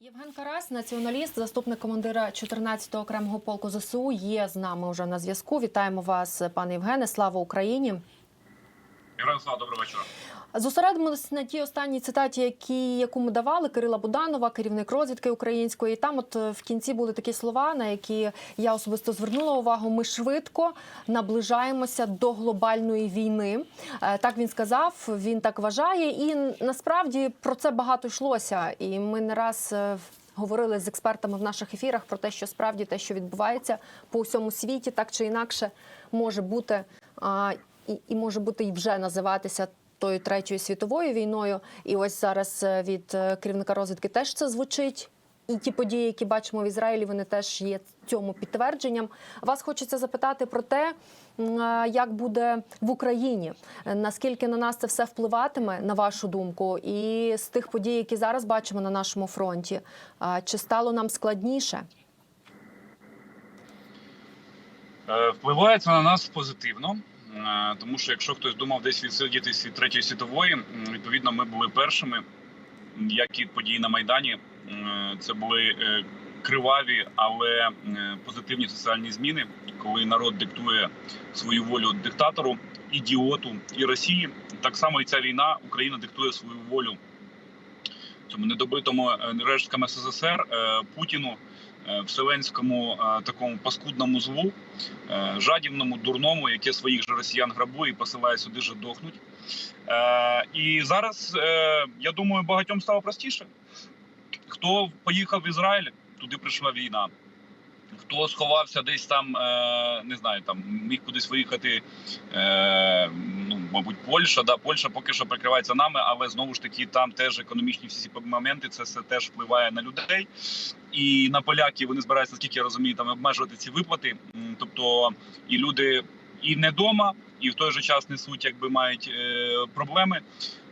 Євген Карась, націоналіст, заступник командира 14-го окремого полку ЗСУ, є з нами вже на зв'язку. Вітаємо вас, пане Євгене. Слава Україні! Ярослав, доброго вечора. Зосередимося на тій останній цитаті, які, яку ми давали Кирила Буданова, керівник розвідки української. Там, от е, в кінці були такі слова, на які я особисто звернула увагу. Ми швидко наближаємося до глобальної війни. Е, Так він сказав, він так вважає, і насправді про це багато йшлося. І ми не раз. е, Говорили з експертами в наших ефірах про те, що справді те, що відбувається по всьому світі, так чи інакше може бути і, і може бути і вже називатися тою третьою світовою війною. І ось зараз е, від е, керівника розвідки теж це звучить. І ті події, які бачимо в Ізраїлі, вони теж є цьому підтвердженням. Вас хочеться запитати про те, як буде в Україні, Е, наскільки на нас це все впливатиме, на вашу думку, і з тих подій, які зараз бачимо на нашому фронті, чи стало нам складніше? Е, Впливає це на нас позитивно, е, тому що якщо хтось думав десь відсидітись від третьої світової, відповідно, ми були першими. Як і події на майдані, е, це були е, криваві, але е, позитивні соціальні зміни, коли народ диктує свою волю диктатору, ідіоту і Росії. Так само і ця війна Україна диктує свою волю цьому недобитому е, рештками СССР е, Путіну. Е, Вселенському е, такому паскудному злу, е, жадібному, дурному, яке своїх же росіян грабує і посилає сюди же дохнуть. І зараз я думаю, багатьом стало простіше. Хто поїхав в Ізраїль, туди прийшла війна. Хто сховався десь там, не знаю, там міг кудись виїхати, мабуть, Польща. Да, Польща поки що прикривається нами, але знову ж таки там теж економічні всі ці моменти. Це все теж впливає на людей і на поляків. Вони збираються, наскільки я розумію, там обмежувати ці виплати. Тобто і люди і не вдома, і в той же час несуть, якби мають е, проблеми.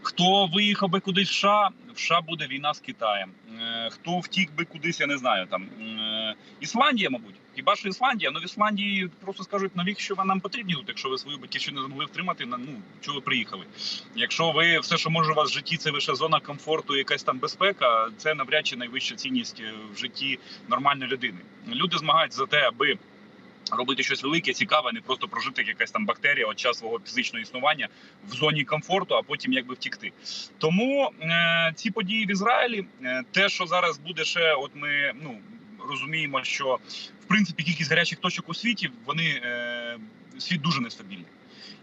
Хто виїхав би кудись в США, в США буде війна з Китаєм. Е, Хто втік би кудись, я не знаю. Там е, Ісландія, мабуть, хіба що Ісландія? Ну в Ісландії просто скажуть, навіщо ви нам потрібні тут, якщо ви свою батьківщину не змогли втримати, на ну чого ви приїхали? Якщо ви все, що може у вас в житті, це лише зона комфорту, якась там безпека, це навряд чи найвища цінність е, в житті нормальної людини. Люди змагаються за те, аби. Робити щось велике, цікаве, не просто прожити як якась там бактерія от час свого фізичного існування в зоні комфорту, а потім якби втікти. Тому е, ці події в Ізраїлі, е, те, що зараз буде ще, от ми ну розуміємо, що в принципі кількість гарячих точок у світі вони е, світ дуже нестабільний,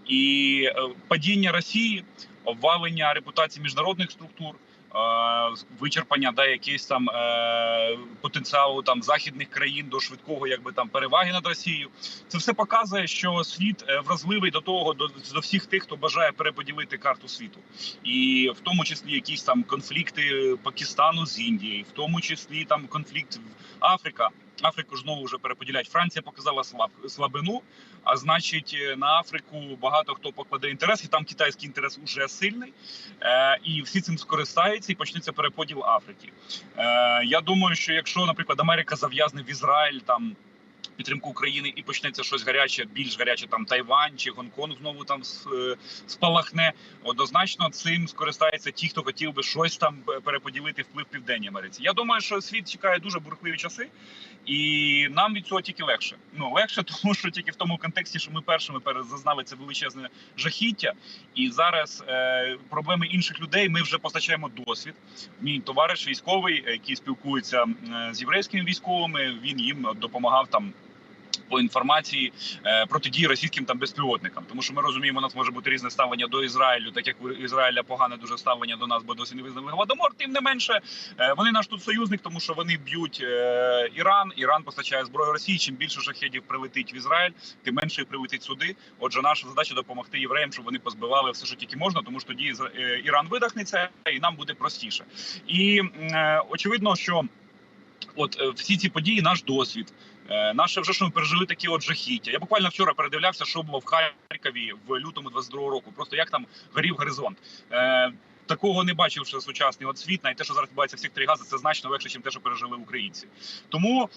і е, падіння Росії, обвалення репутації міжнародних структур. Е, Вичерпання да, якийсь там е, потенціалу там західних країн до швидкого, якби там переваги над Росією, це все показує, що світ е, вразливий до того, до, до всіх тих, хто бажає переподілити карту світу, і в тому числі якісь там конфлікти Пакистану з Індією, в тому числі там конфлікт Африка. Африку знову вже переподіляють. Франція показала слаб слабину. А значить, е, на Африку багато хто покладе інтерес, і там китайський інтерес уже сильний, е, і всі цим скористаються, і почнеться переподіл Африки. Е, я думаю, що якщо, наприклад, Америка зав'язне в Ізраїль там. Підтримку України і почнеться щось гаряче, більш гаряче там Тайвань чи Гонконг знову там е, спалахне. Однозначно цим скористаються ті, хто хотів би щось там переподілити вплив Південній Америці. Я думаю, що світ чекає дуже бурхливі часи, і нам від цього тільки легше. Ну легше, тому що тільки в тому контексті, що ми першими зазнали це величезне жахіття, і зараз е, проблеми інших людей ми вже постачаємо досвід. Мій товариш військовий, е, який спілкується е, з єврейськими військовими, він їм допомагав там. По інформації е, протидії російським там безпілотникам, тому що ми розуміємо, у нас може бути різне ставлення до Ізраїлю, так як у Ізраїля погане дуже ставлення до нас, бо досі не визнали Голодомор. Тим не менше, е, вони наш тут союзник, тому що вони б'ють е, Іран. Іран постачає зброю Росії. Чим більше шахедів прилетить в Ізраїль, тим менше прилетить сюди. Отже, наша задача допомогти євреям, щоб вони позбивали все, що тільки можна, тому що тоді Іран видихнеться і нам буде простіше. І очевидно, що от всі ці події, наш досвід. Е, Наше вже що ми пережили такі от жахіття. Я буквально вчора передивлявся, що було в Харкові в лютому 22-го року. Просто як там горів горизонт. Е, Такого не бачив ще сучасний от світ, навіть те, що зараз відбувається в секторі газу, це значно легше, ніж те, що пережили українці. Тому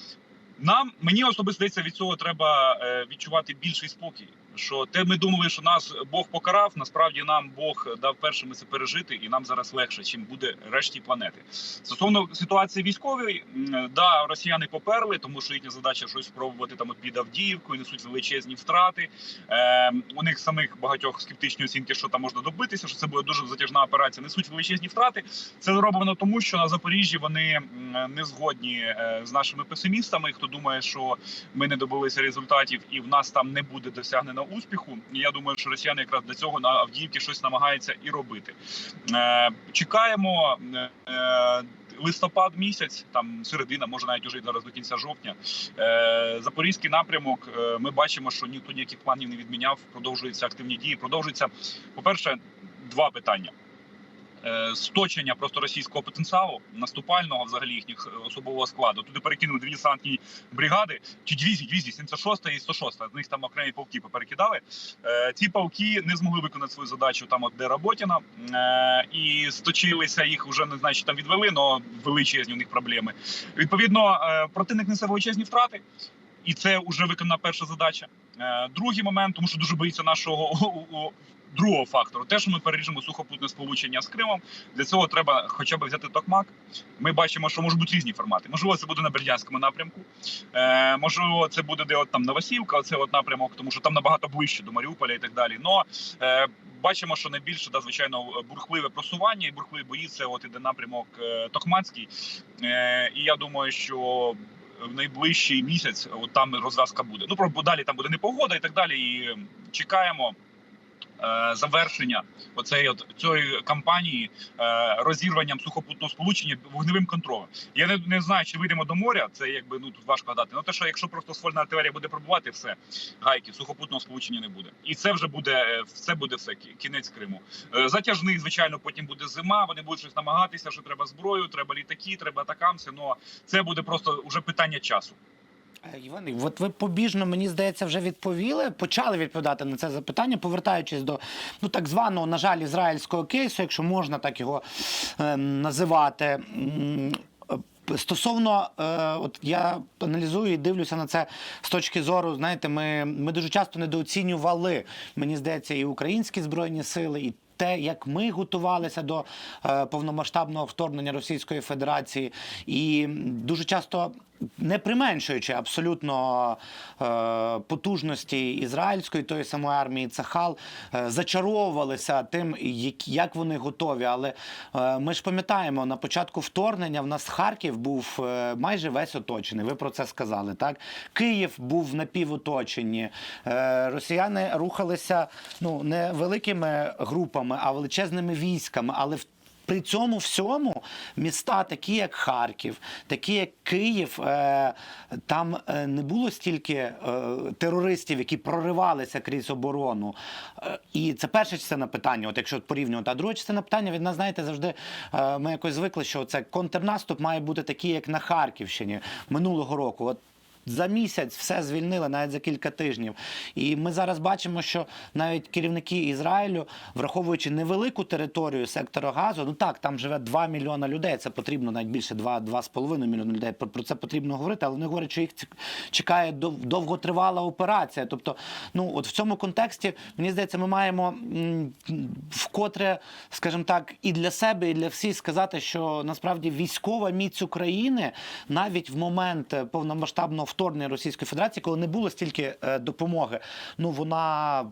нам мені особисто здається, від цього треба е, відчувати більший спокій. Що те ми думали, що нас Бог покарав. Насправді нам Бог дав першими це пережити, і нам зараз легше, чим буде решті планети. Стосовно ситуації військової, да, росіяни поперли, тому що їхня задача щось спробувати там під Авдіївкою, несуть величезні втрати. Е, у них самих багатьох скептичні оцінки, що там можна добитися, що це буде дуже затяжна операція. Несуть величезні втрати. Це зроблено тому, що на Запоріжжі вони не згодні е, з нашими песимістами. Хто думає, що ми не добилися результатів, і в нас там не буде досягнено успіху. І я думаю, що росіяни якраз для цього на Авдіївці щось намагаються і робити. Е, чекаємо. Е, Листопад місяць, там середина, може навіть уже зараз до кінця жовтня. Е, Запорізький напрямок. Е, ми бачимо, що ніхто ніяких планів не відміняв. Продовжуються активні дії. Продовжується, по-перше, два питання. Е, Сточення просто російського потенціалу наступального взагалі їхніх е, особового складу. Туди перекинули дві десантні бригади, чи дивізії, дивізії, 76 і 106. З них там окремі полки поперекидали. Е, Ці полки не змогли виконати свою задачу там, от де Роботіна, і сточилися їх вже не знаю, чи там відвели, але величезні у них проблеми. Відповідно, противник несе величезні втрати. І це вже виконана перша задача. Другий момент, тому що дуже боїться нашого другого фактору. Те, що ми переріжемо сухопутне сполучення з Кримом. Для цього треба хоча б взяти токмак. Ми бачимо, що можуть бути різні формати. Можливо, це буде на Бердянському напрямку. Е, можливо, це буде де от там Новосівка, це от напрямок, тому що там набагато ближче до Маріуполя і так далі. Но е, бачимо, що найбільше да, звичайно бурхливе просування і бурхливі бої це от іде напрямок е, Токмацький. Е, і я думаю, що в найближчий місяць от там розв'язка буде. Ну про далі там буде непогода і так далі. І чекаємо. Е, Завершення оцеї от цієї кампанії е, розірванням сухопутного сполучення вогневим контролем. Я не, не знаю, чи вийдемо до моря. Це якби ну тут важко гадати. Ну те, що якщо просто ствольна артилерія буде пробувати, все гайки сухопутного сполучення не буде, і це вже буде е, це буде все кінець Криму. Затяжний, звичайно, потім буде зима. Вони будуть щось намагатися, що треба зброю, треба літаки, треба атакамси. Ну це буде просто вже питання часу. Іван, от ви побіжно, мені здається, вже відповіли, почали відповідати на це запитання, повертаючись до ну так званого, на жаль, ізраїльського кейсу, якщо можна так його е, називати. Стосовно, от я аналізую і дивлюся на це з точки зору, знаєте, ми, ми дуже часто недооцінювали, мені здається, і українські збройні сили, і те, як ми готувалися до е, повномасштабного вторгнення Російської Федерації, і дуже часто не применшуючи абсолютно е, потужності ізраїльської тої самої армії Цахал, е, зачаровувалися тим, як, як вони готові. Але е, ми ж пам'ятаємо, на початку вторгнення в нас Харків був е, майже весь оточений. Ви про це сказали. Так, Київ був в напівоточенні. Е, росіяни рухалися ну не великими групами, а величезними військами, але в при цьому всьому міста, такі як Харків, такі як Київ, е, там е, не було стільки е, терористів, які проривалися крізь оборону. І це перша частина питання, от якщо порівнювати. А друга частина питання від нас, знаєте, завжди ми якось звикли, що це контрнаступ має бути такий, як на Харківщині минулого року. От за місяць все звільнили навіть за кілька тижнів. І ми зараз бачимо, що навіть керівники Ізраїлю, враховуючи невелику територію сектора газу, ну так, там живе 2 мільйона людей. Це потрібно навіть більше 2, 2,5 мільйона людей. Про, це потрібно говорити, але вони говорять, що їх чекає дов- довготривала операція. Тобто, ну от в цьому контексті мені здається, ми маємо вкотре, скажімо так, і для себе, і для всіх сказати, що насправді військова міць України навіть в момент повномасштабного вторгнення Російської Федерації, коли не було стільки е, допомоги, ну вона,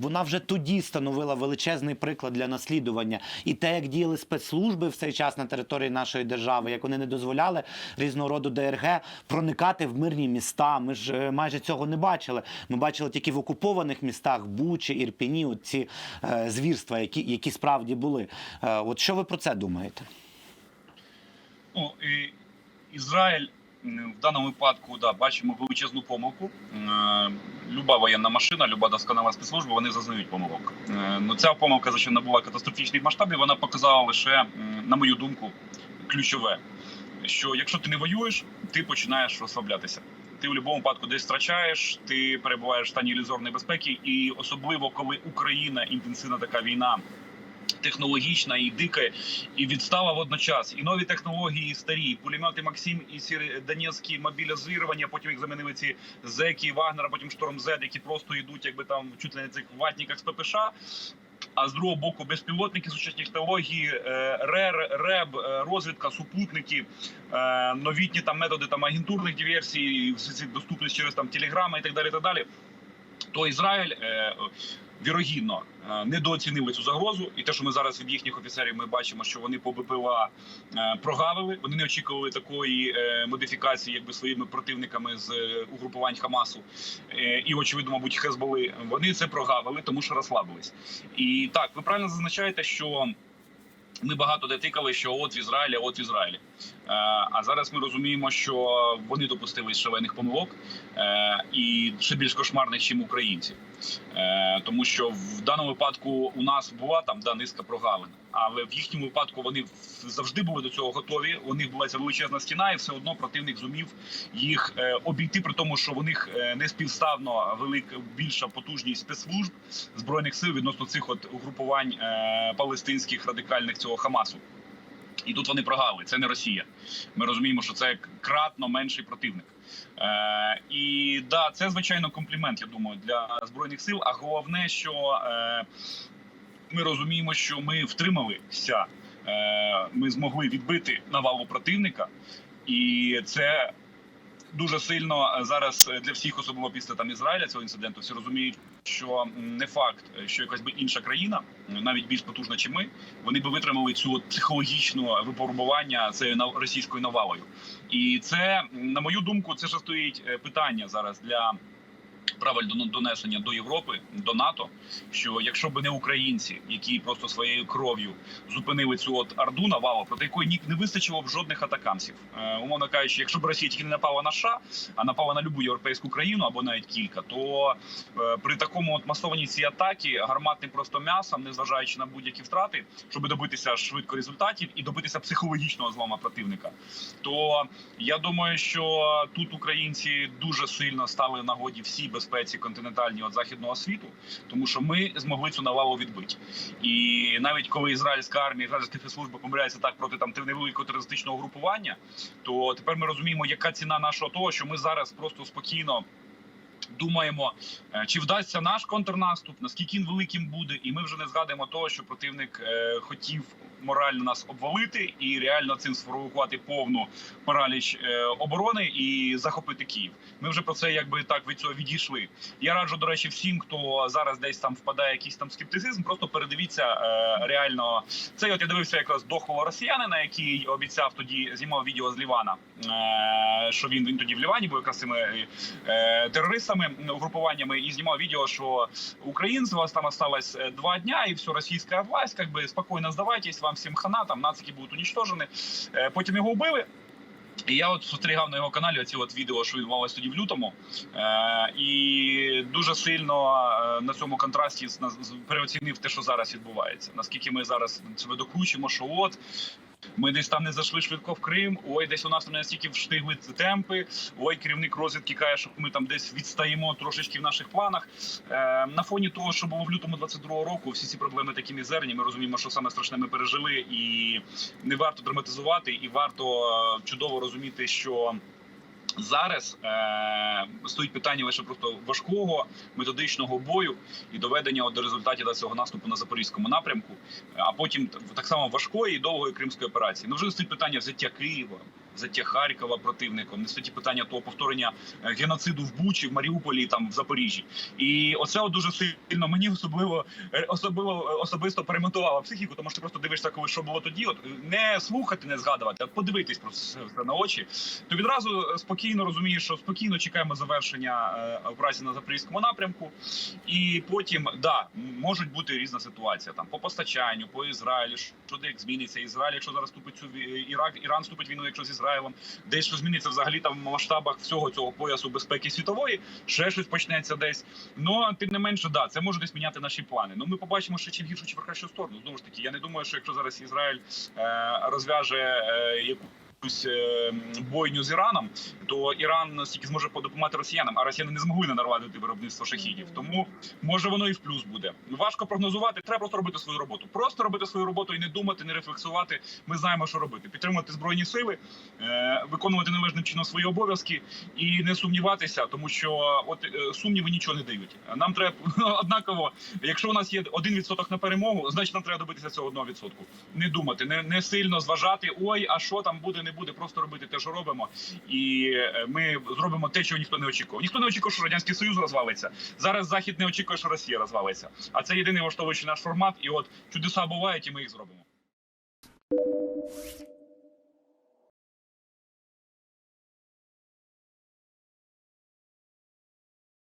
вона вже тоді становила величезний приклад для наслідування. І те, як діяли спецслужби в цей час на території нашої держави, як вони не дозволяли різного роду ДРГ проникати в мирні міста. Ми ж е, майже цього не бачили. Ми бачили тільки в окупованих містах Бучі, Ірпіні, от ці е, звірства, які, які справді були. Е, от що ви про це думаєте? Ну і Ізраїль в даному випадку да, бачимо величезну помилку. Е, Люба воєнна машина, люба досконала спецслужба, вони зазнають помилок. Е, Ну ця помилка, за що набула катастрофічних масштабів, вона показала лише, на мою думку, ключове. Що якщо ти не воюєш, ти починаєш розслаблятися. Ти в будь-якому випадку десь втрачаєш, ти перебуваєш в стані ілюзорної безпеки, і особливо коли Україна інтенсивна така війна Технологічна і дике, і відстава водночас, і нові технології, і старі, і пулемети Максим, і ці Донецькі мобілізовані, а потім їх замінили ці зеки Вагнера, потім Шторм Зет, які просто йдуть, якби там чуть ли не цих ватниках з ППШ. А з другого боку, безпілотники, сучасні технології, е, РЕР, РЕБ, е, розвідка, супутники, е, новітні там методи там агентурних диверсій, всі ці доступність через там телеграми і так далі. Так далі. То Ізраїль вірогідно е, недооцінили цю загрозу, і те, що ми зараз від їхніх офіцерів ми бачимо, що вони по БПЛА е, прогавили. Вони не очікували такої е, модифікації, якби своїми противниками з угрупувань Хамасу і, очевидно, мабуть, Хезболи. Вони це прогавили, тому що розслабились. І так, ви правильно зазначаєте, що. Ми багато де тикали, що от в Ізраїлі, от в Ізраїлі. Е, а зараз ми розуміємо, що вони допустили шалених помилок е, і ще більш кошмарних, ніж українці. Е, тому що в даному випадку у нас була там да, низка прогалин, але в їхньому випадку вони завжди були до цього готові. У них була ця величезна стіна, і все одно противник зумів їх е, обійти, при тому, що у них е, не співставно велика більша потужність спецслужб збройних сил відносно цих от угрупувань е, палестинських радикальних цього Хамасу. І тут вони прогали. Це не Росія. Ми розуміємо, що це кратно менший противник. Е, і да, це звичайно комплімент. Я думаю, для збройних сил. А головне, що е, ми розуміємо, що ми втрималися, е, ми змогли відбити навалу противника, і це дуже сильно е, зараз для всіх, особливо після там Ізраїля цього інциденту, всі розуміють, що не факт, е, що якась би інша країна, навіть більш потужна, ніж ми, вони би витримали цю психологічну випробування цією російською навалою. І це, на мою думку, це ж стоїть питання зараз для. Правиль до- донесення до Європи, до НАТО, що якщо б не українці, які просто своєю кров'ю зупинили цю от орду навалу, проти якої ні не вистачило б жодних атакамсів. Е, умовно кажучи, якщо б Росія тільки не напала на США, а напала на любу європейську країну або навіть кілька, то е, при такому от масованій цій атаки гарматним просто м'ясом, незважаючи на будь-які втрати, щоб добитися швидко результатів і добитися психологічного злома противника, то я думаю, що тут українці дуже сильно стали нагоді всій безпеці континентальній от західного світу, тому що ми змогли цю навалу відбити. І навіть коли ізраїльська армія, ізраїльські спецслужби помиляються так проти там невеликого терористичного групування, то тепер ми розуміємо, яка ціна нашого того, що ми зараз просто спокійно. Думаємо, е, чи вдасться наш контрнаступ, наскільки він великим буде, і ми вже не згадуємо того, що противник е, хотів морально нас обвалити і реально цим спровокувати повну параліч е, оборони і захопити Київ. Ми вже про це якби так від цього відійшли. Я раджу, до речі, всім, хто зараз десь там впадає якийсь там скептицизм, просто передивіться е, реально. Це от я дивився якраз дохлого росіянина, який обіцяв тоді знімав відео з Лівана, е, що він він тоді в Лівані був якраз цими терористами, угрупуваннями, і знімав відео, що українців у вас там осталось два дня, і все, російська власть, бы спокійно здавайтесь, вам всім хана, там нацики будуть уничтожені. Е, потім його вбили. І я от спостерігав на його каналі оці от відео, що відбувалося тоді в лютому, е, і дуже сильно е, на цьому контрасті переоцінив те, що зараз відбувається. Наскільки ми зараз себе докручимо, що от ми десь там не зайшли швидко в Крим. Ой, десь у нас не настільки встигли темпи. Ой, керівник розвідки каже, що ми там десь відстаємо трошечки в наших планах. Е, на фоні того, що було в лютому 22-го року, всі ці проблеми такі мізерні. Ми розуміємо, що саме страшне ми пережили, і не варто драматизувати, і варто е, чудово розуміти, що. Зараз е, стоїть питання лише просто важкого методичного бою і доведення до результатів да, цього наступу на запорізькому напрямку, а потім так само важкої і довгої кримської операції. Ну вже стоїть питання взяття Києва, взяття Харкова противником, не стоїть питання того повторення е, геноциду в Бучі, в Маріуполі, там в Запоріжжі. І оце дуже сильно мені особливо е, особливо особисто перемонтувало психіку, тому що ти просто дивишся, коли що було тоді. От не слухати, не згадувати, а подивитись просто все на очі то відразу е, спокійно розумієш, що спокійно чекаємо завершення е, операції на запорізькому напрямку, і потім да можуть бути різна ситуація там по постачанню, по Ізраїлю, що як зміниться Ізраїль, якщо зараз вступить цю Ірак, Іран вступить війну, якщо з Ізраїлем, десь що зміниться взагалі там в масштабах всього цього поясу безпеки світової, ще щось почнеться десь. Ну тим не менше, да, це може десь міняти наші плани. Ну ми побачимо ще чим гіршу, чи в кращу сторону. Знову ж таки, я не думаю, що якщо зараз Ізраїль е, розв'яже е, яку бойню з Іраном, то Іран настільки зможе допомагати росіянам, а росіяни не змогли не нарвати виробництво шахідів. Тому може воно і в плюс буде. Важко прогнозувати. Треба просто робити свою роботу. Просто робити свою роботу і не думати, не рефлексувати. Ми знаємо, що робити. Підтримувати збройні сили, е, виконувати належним чином свої обов'язки і не сумніватися, тому що от е, сумніви нічого не дають. Нам треба однаково, якщо у нас є 1% на перемогу, значить нам треба добитися цього 1%. Не думати, не, не сильно зважати. Ой, а що там буде, не буде. Просто робити те, що робимо, і е, ми зробимо те, чого ніхто не очікував. Ніхто не очікував, що радянський союз розвалиться. Зараз захід не очікує, що Росія розвалиться. А це єдиний влаштовуючий наш формат. І от чудеса бувають, і ми їх зробимо.